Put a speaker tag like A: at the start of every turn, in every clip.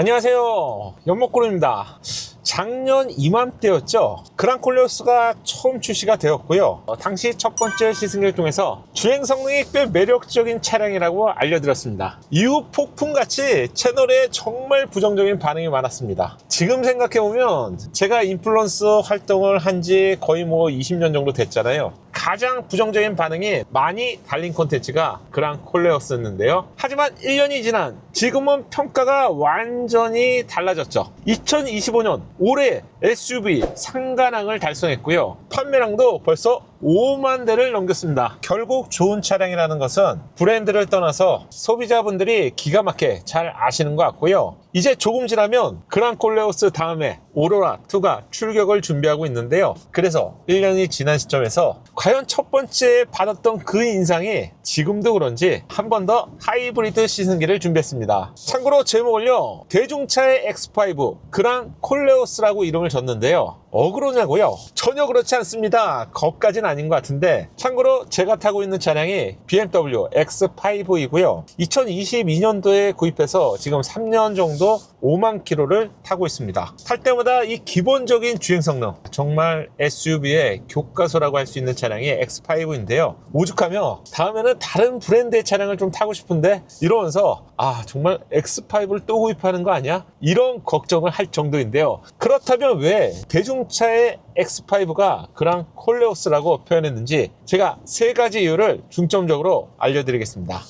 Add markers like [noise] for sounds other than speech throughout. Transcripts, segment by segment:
A: 안녕하세요. 연목구름입니다. 작년 이맘때였죠. 그랑콜레오스가 처음 출시가 되었고요. 어, 당시 첫 번째 시승기를 통해서 주행 성능이 꽤 매력적인 차량이라고 알려드렸습니다. 이후 폭풍같이 채널에 정말 부정적인 반응이 많았습니다. 지금 생각해보면 제가 인플루언서 활동을 한 지 거의 뭐 20년 정도 됐잖아요. 가장 부정적인 반응이 많이 달린 콘텐츠가 그랑 콜레오스였는데요. 하지만 1년이 지난 지금은 평가가 완전히 달라졌죠. 2025년 올해 SUV 상가량을 달성했고요. 판매량도 벌써 5만 대를 넘겼습니다. 결국 좋은 차량이라는 것은 브랜드를 떠나서 소비자분들이 기가 막히게 잘 아시는 것 같고요. 이제 조금 지나면 그랑콜레오스 다음에 오로라2가 출격을 준비하고 있는데요. 그래서 1년이 지난 시점에서 과연 첫 번째 받았던 그 인상이 지금도 그런지 한 번 더 하이브리드 시승기를 준비했습니다. 참고로 제목을요. 대중차의 X5 그랑콜레오스라고 이름을 줬는데요. 어그로냐고요? 전혀 그렇지 않습니다. 거까진 아닌 것 같은데 참고로 제가 타고 있는 차량이 BMW X5이고요. 2022년도에 구입해서 지금 3년 정도 5만 킬로를 타고 있습니다. 탈 때마다 이 기본적인 주행 성능 정말 SUV의 교과서라고 할 수 있는 차량이 X5인데요. 오죽하며 다음에는 다른 브랜드의 차량을 좀 타고 싶은데 이러면서 아 정말 X5를 또 구입하는 거 아니야? 이런 걱정을 할 정도인데요. 그렇다면 왜 대중차의 X5가 그랑 콜레오스라고 표현했는지 제가 세 가지 이유를 중점적으로 알려드리겠습니다.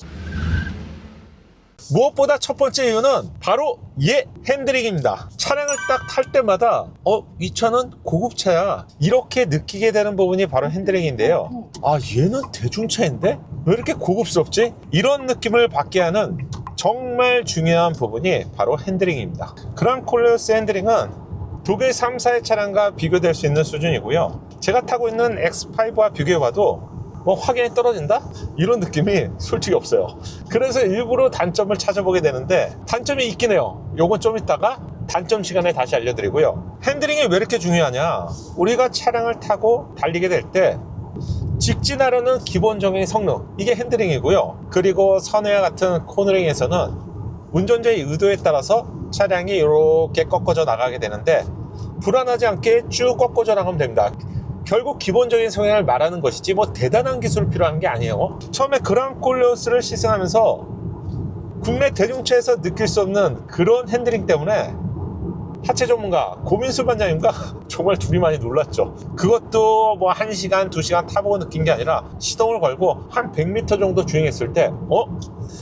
A: 무엇보다 첫 번째 이유는 바로 얘 핸들링입니다. 차량을 딱 탈 때마다 어, 이 차는 고급차야. 이렇게 느끼게 되는 부분이 바로 핸들링인데요. 아, 얘는 대중차인데? 왜 이렇게 고급스럽지? 이런 느낌을 받게 하는 정말 중요한 부분이 바로 핸들링입니다. 그랑콜레오스 핸들링은 독일 3사의 차량과 비교될 수 있는 수준이고요. 제가 타고 있는 X5와 비교해봐도 뭐 확연히 떨어진다? 이런 느낌이 솔직히 없어요. 그래서 일부러 단점을 찾아보게 되는데 단점이 있긴 해요. 요건 좀 이따가 단점 시간에 다시 알려드리고요. 핸들링이 왜 이렇게 중요하냐? 우리가 차량을 타고 달리게 될 때 직진하려는 기본적인 성능 이게 핸들링이고요. 그리고 선회와 같은 코너링에서는 운전자의 의도에 따라서 차량이 이렇게 꺾어져 나가게 되는데 불안하지 않게 쭉 꺾어져 나가면 됩니다. 결국 기본적인 성향을 말하는 것이지 뭐 대단한 기술이 필요한 게 아니에요. 처음에 그랑콜레오스를 시승하면서 국내 대중차에서 느낄 수 없는 그런 핸들링 때문에 하체 전문가 고민수 반장님과 [laughs] 정말 둘이 많이 놀랐죠. 그것도 뭐 1시간, 2시간 타보고 느낀 게 아니라 시동을 걸고 한 100m 정도 주행했을 때 어?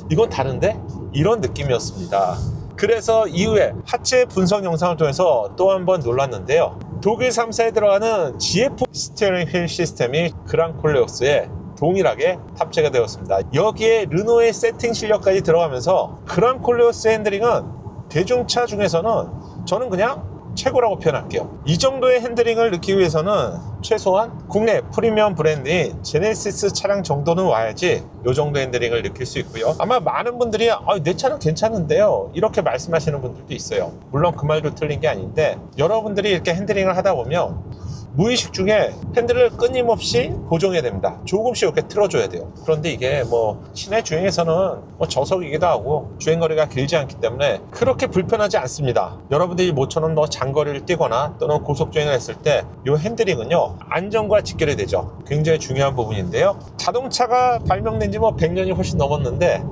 A: 이건 다른데? 이런 느낌이었습니다. 그래서 이후에 하체 분석 영상을 통해서 또 한 번 놀랐는데요. 독일 3사에 들어가는 GF 스티어링 휠 시스템이 그랑콜레오스에 동일하게 탑재가 되었습니다. 여기에 르노의 세팅 실력까지 들어가면서 그랑콜레오스 핸들링은 대중차 중에서는 저는 그냥 최고라고 표현할게요. 이 정도의 핸들링을 느끼기 위해서는 최소한 국내 프리미엄 브랜드인 제네시스 차량 정도는 와야지 이 정도 핸들링을 느낄 수 있고요. 아마 많은 분들이 아, 내 차는 괜찮은데요. 이렇게 말씀하시는 분들도 있어요. 물론 그 말도 틀린 게 아닌데 여러분들이 이렇게 핸들링을 하다 보면 무의식 중에 핸들을 끊임없이 고정해야 됩니다. 조금씩 이렇게 틀어줘야 돼요. 그런데 이게 뭐 시내 주행에서는 뭐 저속이기도 하고 주행거리가 길지 않기 때문에 그렇게 불편하지 않습니다. 여러분들이 모처럼 뭐 장거리를 뛰거나 또는 고속주행을 했을 때 이 핸들링은요 안전과 직결이 되죠. 굉장히 중요한 부분인데요. 자동차가 발명된 지 뭐 100년이 훨씬 넘었는데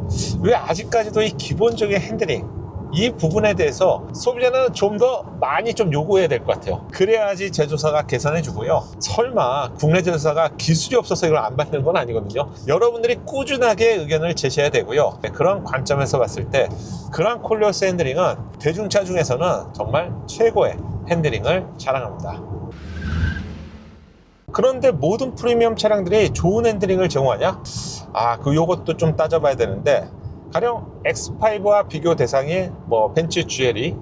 A: 왜 아직까지도 이 기본적인 핸들링 이 부분에 대해서 소비자는 좀 더 많이 좀 요구해야 될 것 같아요. 그래야지 제조사가 개선해 주고요. 설마 국내 제조사가 기술이 없어서 이걸 안 받는 건 아니거든요. 여러분들이 꾸준하게 의견을 제시해야 되고요. 네, 그런 관점에서 봤을 때 그랑 콜리오스 핸들링은 대중차 중에서는 정말 최고의 핸들링을 자랑합니다. 그런데 모든 프리미엄 차량들이 좋은 핸들링을 제공하냐? 아, 그 요것도 좀 따져봐야 되는데 가령 X5와 비교 대상인 뭐 벤츠 GLE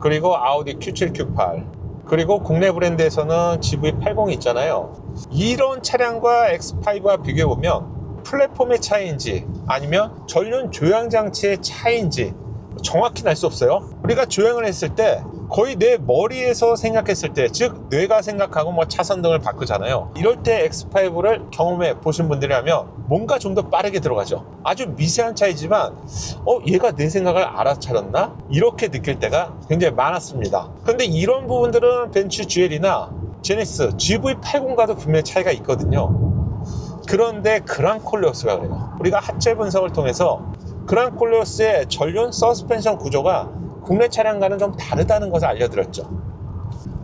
A: 그리고 아우디 Q7, Q8 그리고 국내 브랜드에서는 GV80 있잖아요. 이런 차량과 X5와 비교해 보면 플랫폼의 차이인지 아니면 전륜 조향 장치의 차이인지 정확히 알 수 없어요. 우리가 조향을 했을 때 거의 내 머리에서 생각했을 때, 즉 뇌가 생각하고 뭐 차선 등을 바꾸잖아요. 이럴 때 X5를 경험해 보신 분들이라면 뭔가 좀 더 빠르게 들어가죠. 아주 미세한 차이지만 어 얘가 내 생각을 알아차렸나? 이렇게 느낄 때가 굉장히 많았습니다. 근데 이런 부분들은 벤츠 GL이나 제네시스 GV80과도 분명히 차이가 있거든요. 그런데 그랑콜레오스가 그래요. 우리가 하체 분석을 통해서 그랑콜레오스의 전륜 서스펜션 구조가 국내 차량과는 좀 다르다는 것을 알려드렸죠.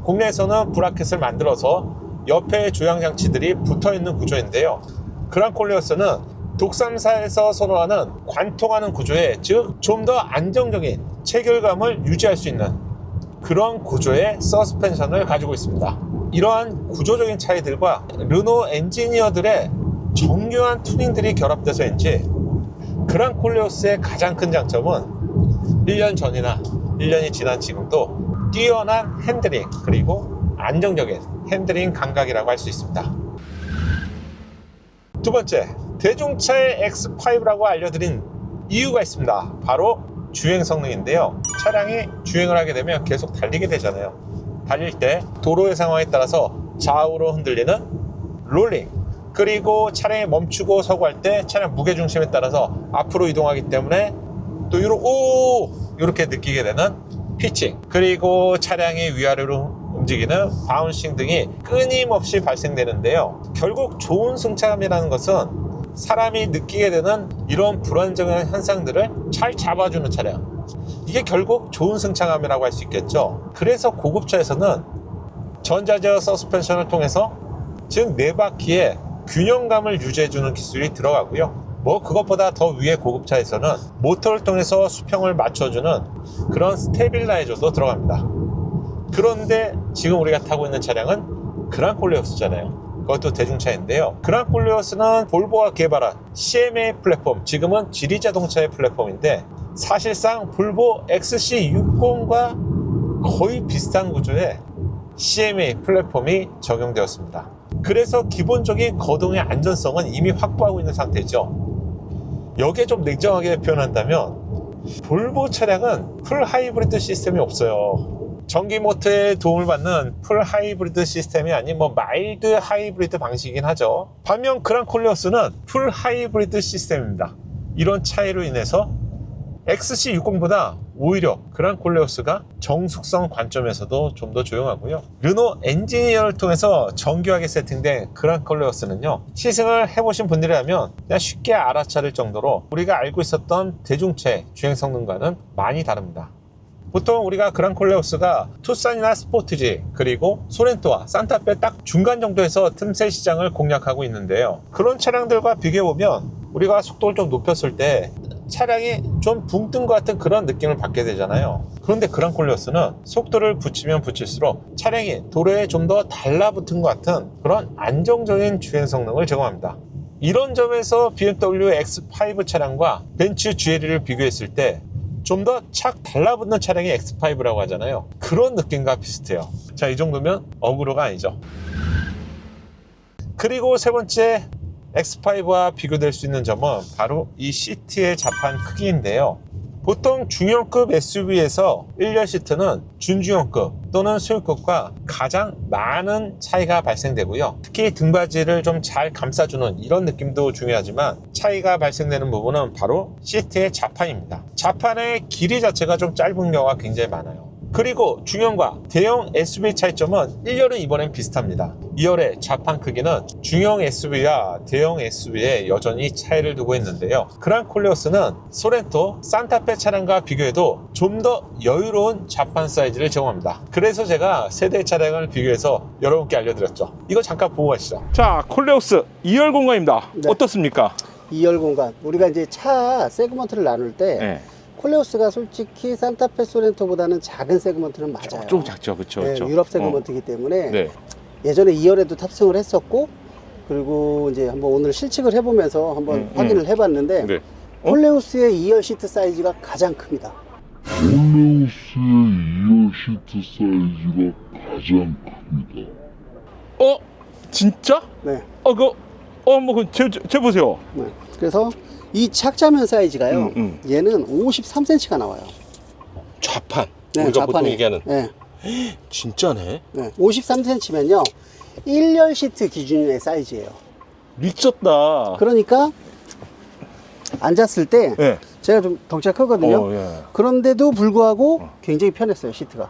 A: 국내에서는 브라켓을 만들어서 옆에 조향 장치들이 붙어 있는 구조인데요. 그랑콜레오스는 독삼사에서 선호하는 관통하는 구조에 즉 좀 더 안정적인 체결감을 유지할 수 있는 그런 구조의 서스펜션을 가지고 있습니다. 이러한 구조적인 차이들과 르노 엔지니어들의 정교한 튜닝들이 결합돼서인지 그랑콜레오스의 가장 큰 장점은 1년 전이나 1년이 지난 지금도 뛰어난 핸들링 그리고 안정적인 핸들링 감각이라고 할 수 있습니다. 두 번째, 대중차의 X5라고 알려드린 이유가 있습니다. 바로 주행 성능인데요. 차량이 주행을 하게 되면 계속 달리게 되잖아요. 달릴 때 도로의 상황에 따라서 좌우로 흔들리는 롤링, 그리고 차량이 멈추고 서고 할 때 차량 무게 중심에 따라서 앞으로 이동하기 때문에 또 요러 오! 이렇게 느끼게 되는 피칭. 그리고 차량이 위아래로 움직이는 바운싱 등이 끊임없이 발생되는데요. 결국 좋은 승차감이라는 것은 사람이 느끼게 되는 이런 불안정한 현상들을 잘 잡아주는 차량. 이게 결국 좋은 승차감이라고 할 수 있겠죠. 그래서 고급차에서는 전자제어 서스펜션을 통해서 즉 네 바퀴에 균형감을 유지해주는 기술이 들어가고요. 뭐 그것보다 더 위에 고급차에서는 모터를 통해서 수평을 맞춰주는 그런 스테빌라이저도 들어갑니다. 그런데 지금 우리가 타고 있는 차량은 그랑콜레오스잖아요. 그것도 대중차인데요. 그랑콜레오스는 볼보가 개발한 CMA 플랫폼, 지금은 지리 자동차의 플랫폼인데 사실상 볼보 XC60과 거의 비슷한 구조의 CMA 플랫폼이 적용되었습니다. 그래서 기본적인 거동의 안전성은 이미 확보하고 있는 상태죠. 여기에 좀 냉정하게 표현한다면 볼보 차량은 풀 하이브리드 시스템이 없어요. 전기 모터의 도움을 받는 풀 하이브리드 시스템이 아닌 뭐 마일드 하이브리드 방식이긴 하죠. 반면 그랑콜레오스는 풀 하이브리드 시스템입니다. 이런 차이로 인해서 XC60보다 오히려 그랑콜레오스가 정숙성 관점에서도 좀 더 조용하고요. 르노 엔지니어를 통해서 정교하게 세팅된 그랑콜레오스는요. 시승을 해보신 분들이라면 그냥 쉽게 알아차릴 정도로 우리가 알고 있었던 대중체 주행 성능과는 많이 다릅니다. 보통 우리가 그랑콜레오스가 투싼이나 스포티지 그리고 소렌토와 산타페 딱 중간 정도에서 틈새 시장을 공략하고 있는데요. 그런 차량들과 비교해보면 우리가 속도를 좀 높였을 때 차량이 좀 붕뜬 것 같은 그런 느낌을 받게 되잖아요. 그런데 그랑콜레오스는 속도를 붙이면 붙일수록 차량이 도로에 좀 더 달라붙은 것 같은 그런 안정적인 주행 성능을 제공합니다. 이런 점에서 BMW X5 차량과 벤츠 GL을 비교했을 때 좀더착 달라붙는 차량이 X5라고 하잖아요. 그런 느낌과 비슷해요. 자, 이 정도면 어그로가 아니죠. 그리고 세 번째 X5와 비교될 수 있는 점은 바로 이 시트의 자판 크기인데요. 보통 중형급 SUV에서 1열 시트는 준중형급 또는 소유급과 가장 많은 차이가 발생되고요. 특히 등받이를 좀 잘 감싸주는 이런 느낌도 중요하지만 차이가 발생되는 부분은 바로 시트의 자판입니다. 자판의 길이 자체가 좀 짧은 경우가 굉장히 많아요. 그리고 중형과 대형 SUV 차이점은 1열은 이번엔 비슷합니다. 2열의 자판 크기는 중형 SUV와 대형 SUV에 여전히 차이를 두고 있는데요. 그랑콜레오스는 소렌토, 산타페 차량과 비교해도 좀 더 여유로운 자판 사이즈를 제공합니다. 그래서 제가 세대 차량을 비교해서 여러분께 알려드렸죠. 이거 잠깐 보고 가시죠. 자, 콜레오스 2열 공간입니다.
B: 네.
A: 어떻습니까?
B: 2열 공간. 우리가 이제 차 세그먼트를 나눌 때
A: 네.
B: 콜레오스가 솔직히 산타페 소렌토보다는 작은 세그먼트는 맞아요.
A: 좀 작죠, 그렇죠.
B: 네, 유럽 세그먼트이기 때문에
A: 네.
B: 예전에 2열에도 탑승을 했었고 그리고 이제 한번 오늘 실측을 해보면서 한번
A: 음,
B: 확인을 해봤는데
A: 네.
B: 콜레오스의 2열 시트 사이즈가 가장 큽니다.
C: 콜레우스의 2열 시트 사이즈가 가장 큽니다.
A: 어? 진짜?
B: 네.
A: 어, 그, 어, 뭐, 그, 재, 재 보세요.
B: 네. 그래서 이 착자면 사이즈가요.
A: 음, 음.
B: 얘는 53cm가 나와요.
A: 좌판.
D: 우리가 보통 얘기하는
B: 네.
D: 진짜네.
B: 네. 53cm면요. 1열 시트 기준의 사이즈예요.
D: 미쳤다.
B: 그러니까 앉았을 때
D: 예.
B: 제가 좀 덩치가 크거든요.
D: 어, 예.
B: 그런데도 불구하고 굉장히 편했어요, 시트가.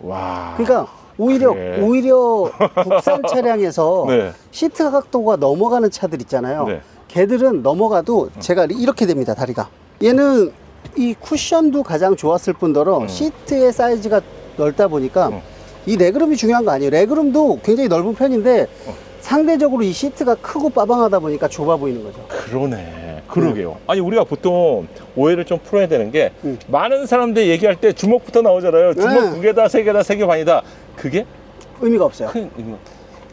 D: 와.
B: 그러니까 오히려
D: 그래.
B: 오히려 국산 차량에서 [laughs]
D: 네.
B: 시트 각도가 넘어가는 차들 있잖아요.
D: 네.
B: 걔들은 넘어가도 제가 이렇게 됩니다, 다리가. 얘는 이 쿠션도 가장 좋았을 뿐더러
D: 음.
B: 시트의 사이즈가 넓다 보니까
D: 음.
B: 이 레그룸이 중요한 거 아니에요. 레그룸도 굉장히 넓은 편인데
D: 어.
B: 상대적으로 이 시트가 크고 빠방하다 보니까 좁아 보이는 거죠.
D: 그러네. 그러게요. 아니 우리가 보통 오해를 좀 풀어야 되는 게
B: 음.
D: 많은 사람들이 얘기할 때 주먹부터 나오잖아요. 주먹
B: 네.
D: 두 개다, 세 개다, 세 개 반이다. 그게
B: 의미가 없어요.
D: 큰 의미.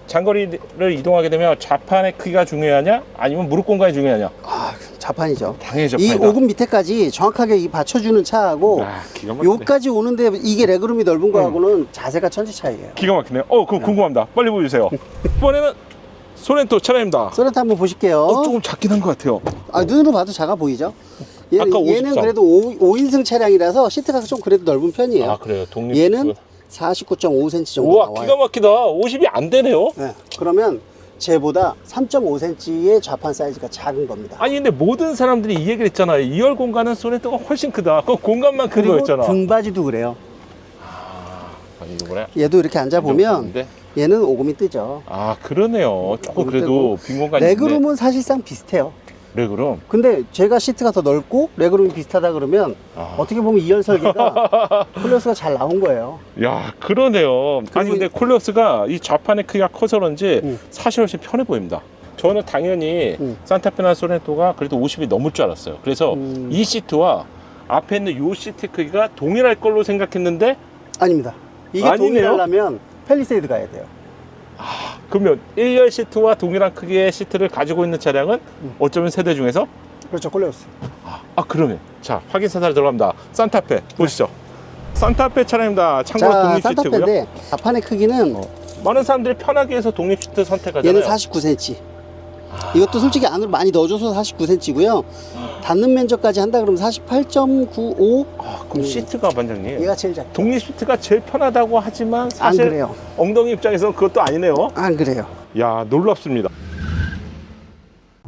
D: 장거리를 이동하게 되면 좌판의 크기가 중요하냐, 아니면 무릎 공간이 중요하냐?
B: 아, 자판이죠.
D: 당연히
B: 이
D: 좌판이다.
B: 5급 밑에까지 정확하게 이 받쳐주는 차하고
D: 아, 기가 막히네.
B: 요까지 오는데 이게 레그룸이 넓은 거하고는 자세가 천지 차이예요.
D: 기가 막히네. 어, 그거 궁금합니다. 빨리 보여주세요. 이번에는 소렌토 차량입니다.
B: 소렌토 한번 보실게요.
D: 어, 조금 작긴 한 것 같아요.
B: 아, 눈으로 봐도 작아 보이죠? 얘는,
D: 아까
B: 얘는
D: 53.
B: 그래도 5, 인승 차량이라서 시트가 좀 그래도 넓은 편이에요.
D: 아, 그래요. 독립.
B: 얘는 49.5cm 정도
D: 우와,
B: 나와요.
D: 기가 막히다. 50이 안 되네요.
B: 네, 그러면 쟤보다 3.5cm의 좌판 사이즈가 작은 겁니다.
D: 아니 근데 모든 사람들이 이 얘기를 했잖아요. 2열 공간은 소렌토가 훨씬 크다. 그 공간만 큰
B: 그리고
D: 거였잖아.
B: 등받이도 그래요.
D: 아니 이거네.
B: 얘도 이렇게 앉아 보면
D: 근데
B: 얘는 오금이 뜨죠.
D: 아 그러네요. 조금 그래도 빈 공간이
B: 레그룸은 사실상 비슷해요.
D: 레그룸.
B: 근데 제가 시트가 더 넓고 레그룸이 비슷하다 그러면
D: 아.
B: 어떻게 보면 2열 설계가 콜레스가 잘 나온 거예요.
D: 야 그러네요. 아니 근데 콜레오스가 이 좌판의 크기가 커서 그런지
B: 음.
D: 사실 훨씬 편해 보입니다. 저는 당연히
B: 음.
D: 산타페나 소렌토가 그래도 50이 넘을 줄 알았어요. 그래서
B: 음.
D: 이 시트와 앞에 있는 요 시트 크기가 동일할 걸로 생각했는데
B: 아닙니다. 이게
D: 아니네요?
B: 동일하려면 펠리세이드 가야 돼요.
D: 그러면 1열 시트와 동일한 크기의 시트를 가지고 있는 차량은
B: 음.
D: 어쩌면 세대 중에서
B: 그렇죠, 콜레오스.
D: 아 그러면 자 확인 사살 들어갑니다. 산타페 보시죠. 산타페 차량입니다. 참고로
B: 자,
D: 독립 시트고요.
B: 산타페인데 좌판의 크기는
D: 어. 많은 사람들이 편하게 해서 독립 시트 선택하잖아요.
B: 얘는 49cm. 이것도 솔직히 안으로 많이 넣어줘서 49cm고요. 닿는 면적까지 한다 그러면 48.95.
D: 아, 그럼
B: 음.
D: 시트가 반장님.
B: 얘가 제일 작죠.
D: 독립 시트가 제일 편하다고 하지만
B: 안
D: 사실
B: 그래요.
D: 엉덩이 입장에서는 그것도 아니네요.
B: 안 그래요.
D: 야 놀랍습니다.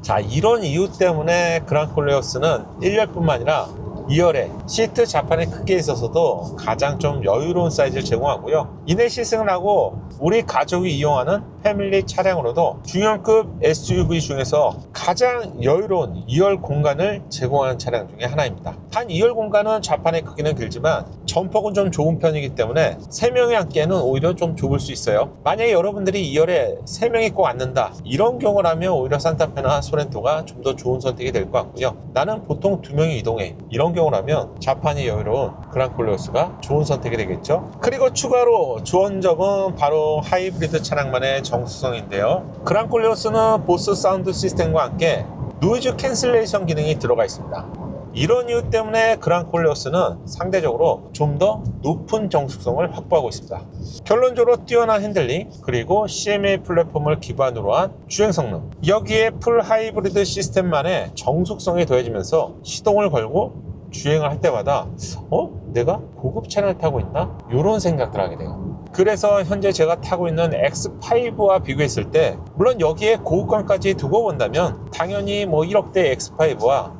A: 자 이런 이유 때문에 그랑콜레오스는 1열뿐만 아니라 2열에 시트 자판의 크기에 있어서도 가장 좀 여유로운 사이즈를 제공하고요. 이내 시승을 하고 우리 가족이 이용하는 패밀리 차량으로도 중형급 SUV 중에서 가장 여유로운 2열 공간을 제공하는 차량 중에 하나입니다. 한 2열 공간은 좌판의 크기는 길지만 전폭은 좀 좁은 편이기 때문에 3명이 앉기에는 오히려 좀 좁을 수 있어요. 만약에 여러분들이 2열에 3명이 꼭 앉는다 이런 경우라면 오히려 산타페나 소렌토가 좀 더 좋은 선택이 될 것 같고요. 나는 보통 2명이 이동해 이런 경우라면 좌판이 여유로운 그랑콜레오스가 좋은 선택이 되겠죠? 그리고 추가로 좋은 점은 바로 하이브리드 차량만의 정수성인데요. 그랑콜레오스는 보스 사운드 시스템과 함께 노이즈 캔슬레이션 기능이 들어가 있습니다. 이런 이유 때문에 그랑콜레오스는 상대적으로 좀 더 높은 정숙성을 확보하고 있습니다. 결론적으로 뛰어난 핸들링 그리고 CMA 플랫폼을 기반으로 한 주행 성능. 여기에 풀 하이브리드 시스템만의 정숙성이 더해지면서 시동을 걸고 주행을 할 때마다 어? 내가 고급 차량을 타고 있나? 이런 생각들 하게 돼요. 그래서 현재 제가 타고 있는 X5와 비교했을 때 물론 여기에 고급감까지 두고 본다면 당연히 뭐 1억대 X5와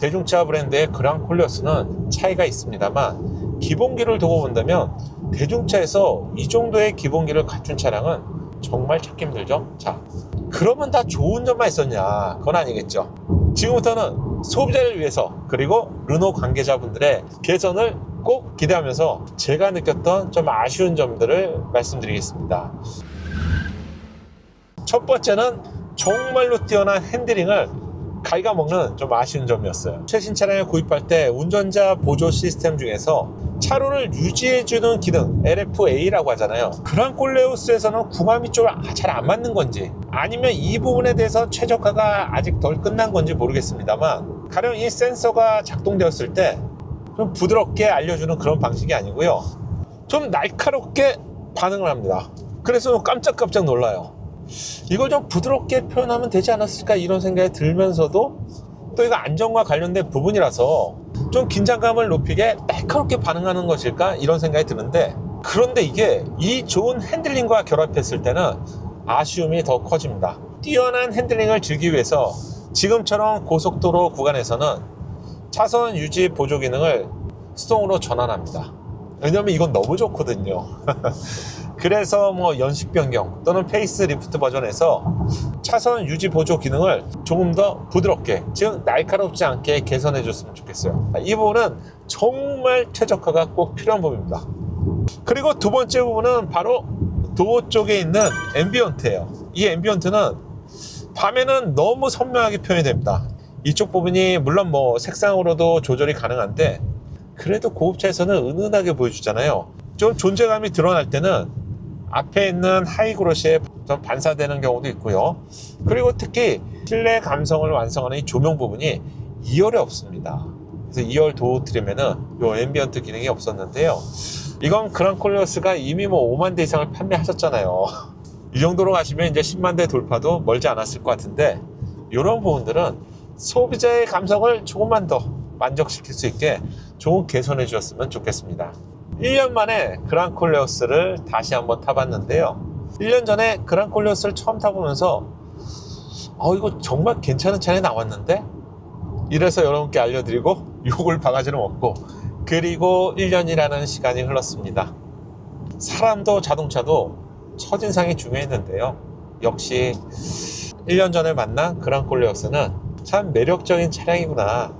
A: 대중차 브랜드의 그랑콜레오스는 차이가 있습니다만 기본기를 두고 본다면 대중차에서 이 정도의 기본기를 갖춘 차량은 정말 찾기 힘들죠. 자, 그러면 다 좋은 점만 있었냐? 그건 아니겠죠. 지금부터는 소비자를 위해서 그리고 르노 관계자분들의 개선을 꼭 기대하면서 제가 느꼈던 좀 아쉬운 점들을 말씀드리겠습니다. 첫 번째는 정말로 뛰어난 핸들링을 갉아먹는 좀 아쉬운 점이었어요. 최신 차량을 구입할 때 운전자 보조 시스템 중에서 차로를 유지해주는 기능 LFA라고 하잖아요. 그랑콜레오스에서는 궁합이 좀 잘 안 맞는 건지 아니면 이 부분에 대해서 최적화가 아직 덜 끝난 건지 모르겠습니다만 가령 이 센서가 작동되었을 때 좀 부드럽게 알려주는 그런 방식이 아니고요. 좀 날카롭게 반응을 합니다. 그래서 깜짝깜짝 놀라요. 이걸 좀 부드럽게 표현하면 되지 않았을까 이런 생각이 들면서도 또 이거 안전과 관련된 부분이라서 좀 긴장감을 높이게 날카롭게 반응하는 것일까 이런 생각이 드는데 그런데 이게 이 좋은 핸들링과 결합했을 때는 아쉬움이 더 커집니다. 뛰어난 핸들링을 즐기기 위해서 지금처럼 고속도로 구간에서는 차선 유지 보조 기능을 수동으로 전환합니다. 왜냐면 이건 너무 좋거든요. [laughs] 그래서 뭐 연식 변경 또는 페이스 리프트 버전에서 차선 유지 보조 기능을 조금 더 부드럽게 즉 날카롭지 않게 개선해 줬으면 좋겠어요. 이 부분은 정말 최적화가 꼭 필요한 부분입니다. 그리고 두 번째 부분은 바로 도어 쪽에 있는 앰비언트예요. 이 앰비언트는 밤에는 너무 선명하게 표현이 됩니다. 이쪽 부분이 물론 뭐 색상으로도 조절이 가능한데 그래도 고급차에서는 은은하게 보여주잖아요. 좀 존재감이 드러날 때는 앞에 있는 하이그로시에 좀 반사되는 경우도 있고요. 그리고 특히 실내 감성을 완성하는 이 조명 부분이 2열에 없습니다. 그래서 2열 도어 트림에는 요 앰비언트 기능이 없었는데요. 이건 그랑콜리어스가 이미 뭐 5만 대 이상을 판매하셨잖아요. [laughs] 이 정도로 가시면 이제 10만 대 돌파도 멀지 않았을 것 같은데 이런 부분들은 소비자의 감성을 조금만 더 만족시킬 수 있게 좋은 개선해 주셨으면 좋겠습니다. 1년 만에 그랑콜레오스를 다시 한번 타봤는데요. 1년 전에 그랑콜레오스를 처음 타보면서 어 이거 정말 괜찮은 차량이 나왔는데 이래서 여러분께 알려드리고 [laughs] 욕을 바가지로 먹고 그리고 1년이라는 시간이 흘렀습니다. 사람도 자동차도 첫인상이 중요했는데요. 역시 1년 전에 만난 그랑 콜레오스는 참 매력적인 차량이구나.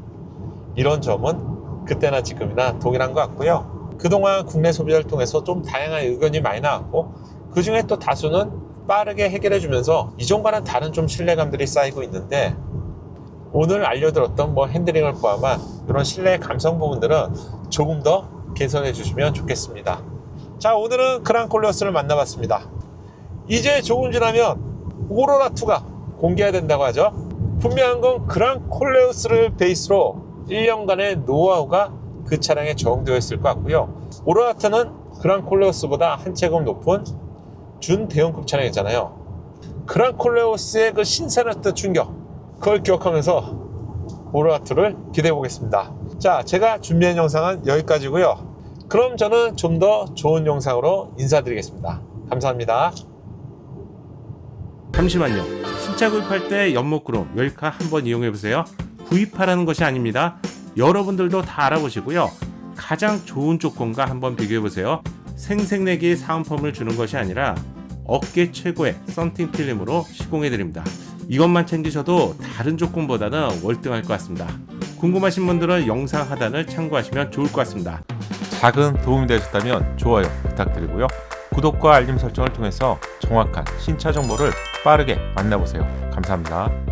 A: 이런 점은 그때나 지금이나 동일한 것 같고요. 그동안 국내 소비자를 통해서 좀 다양한 의견이 많이 나왔고 그 중에 또 다수는 빠르게 해결해 주면서 이전과는 다른 좀 신뢰감들이 쌓이고 있는데 오늘 알려드렸던 뭐 핸들링을 포함한 이런 실내 감성 부분들은 조금 더 개선해 주시면 좋겠습니다. 자 오늘은 그랑콜레오스를 만나봤습니다. 이제 조금 지나면 오로라2가 공개가 된다고 하죠. 분명한 건 그랑콜레오스를 베이스로 1년간의 노하우가 그 차량에 적용되어 있을 것 같고요. 오로라트는 그랑콜레오스보다 한 체급 높은 준대형급 차량이잖아요. 그랑콜레오스의 그 신선했던 충격, 그걸 기억하면서 오로라트를 기대해 보겠습니다. 자, 제가 준비한 영상은 여기까지고요. 그럼 저는 좀 더 좋은 영상으로 인사드리겠습니다. 감사합니다.
E: 잠시만요. 신차 구입할 때 연목구름 웰카 한번 이용해 보세요. 구입하라는 것이 아닙니다. 여러분들도 다 알아보시고요. 가장 좋은 조건과 한번 비교해 보세요. 생색내기 사은품을 주는 것이 아니라 업계 최고의 썬팅 필름으로 시공해 드립니다. 이것만 챙기셔도 다른 조건보다는 월등할 것 같습니다. 궁금하신 분들은 영상 하단을 참고하시면 좋을 것 같습니다.
A: 작은 도움이 되셨다면 좋아요 부탁드리고요. 구독과 알림 설정을 통해서 정확한 신차 정보를 빠르게 만나보세요. 감사합니다.